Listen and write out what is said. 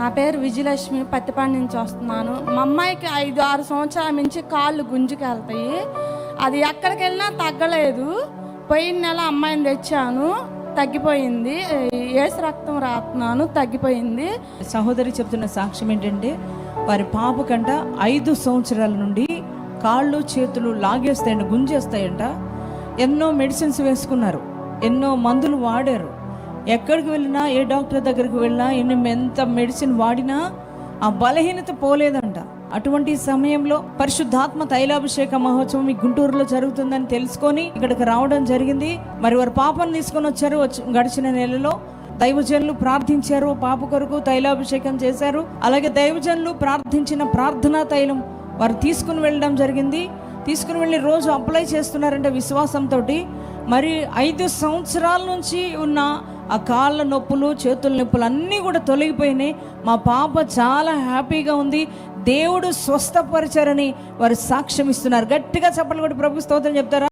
నా పేరు విజయలక్ష్మి పత్తిపాడు నుంచి వస్తున్నాను. మా అమ్మాయికి ఐదు ఆరు సంవత్సరాల నుంచి కాళ్ళు గుంజుకెళ్తాయి. అది ఎక్కడికి వెళ్ళినా తగ్గలేదు. పోయిన నెల అమ్మాయిని తెచ్చాను. తగ్గిపోయింది. ఏసు రక్తం రాస్తున్నాను తగ్గిపోయింది. సహోదరి చెప్తున్న సాక్ష్యం ఏంటంటే వారి పాప కంట ఐదు సంవత్సరాల నుండి కాళ్ళు చేతులు లాగేస్తాయంట గుంజేస్తాయంట. ఎన్నో మెడిసిన్స్ వేసుకున్నారు. ఎన్నో మందులు వాడారు. ఎక్కడికి వెళ్ళినా ఏ డాక్టర్ దగ్గరికి వెళ్ళినా ఎన్ని ఎంత మెడిసిన్ వాడినా ఆ బలహీనత పోలేదంట. అటువంటి సమయంలో పరిశుద్ధాత్మ తైలాభిషేక మహోత్సవం ఈ గుంటూరులో జరుగుతుందని తెలుసుకొని ఇక్కడికి రావడం జరిగింది. మరి వారు పాపను తీసుకొని వచ్చారు వచ్చి- గడిచిన నెలలో దైవజనులు ప్రార్థించారు పాప కొరకు తైలాభిషేకం చేశారు. అలాగే దైవజనులు ప్రార్థించిన ప్రార్థనా తైలం వారు తీసుకుని వెళ్ళడం జరిగింది. తీసుకుని వెళ్ళి రోజు అప్లై చేస్తున్నారంటే విశ్వాసంతో మరి ఐదు సంవత్సరాల నుంచి ఉన్న ఆ కాళ్ళ నొప్పులు చేతుల నొప్పులు అన్నీ కూడా తొలగిపోయినాయి. మా పాప చాలా హ్యాపీగా ఉంది. దేవుడు స్వస్థపరిచారని వారు సాక్ష్యం ఇస్తున్నారు గట్టిగా చెప్పలు కూడా ప్రభు స్తోత్రం చెప్తారా?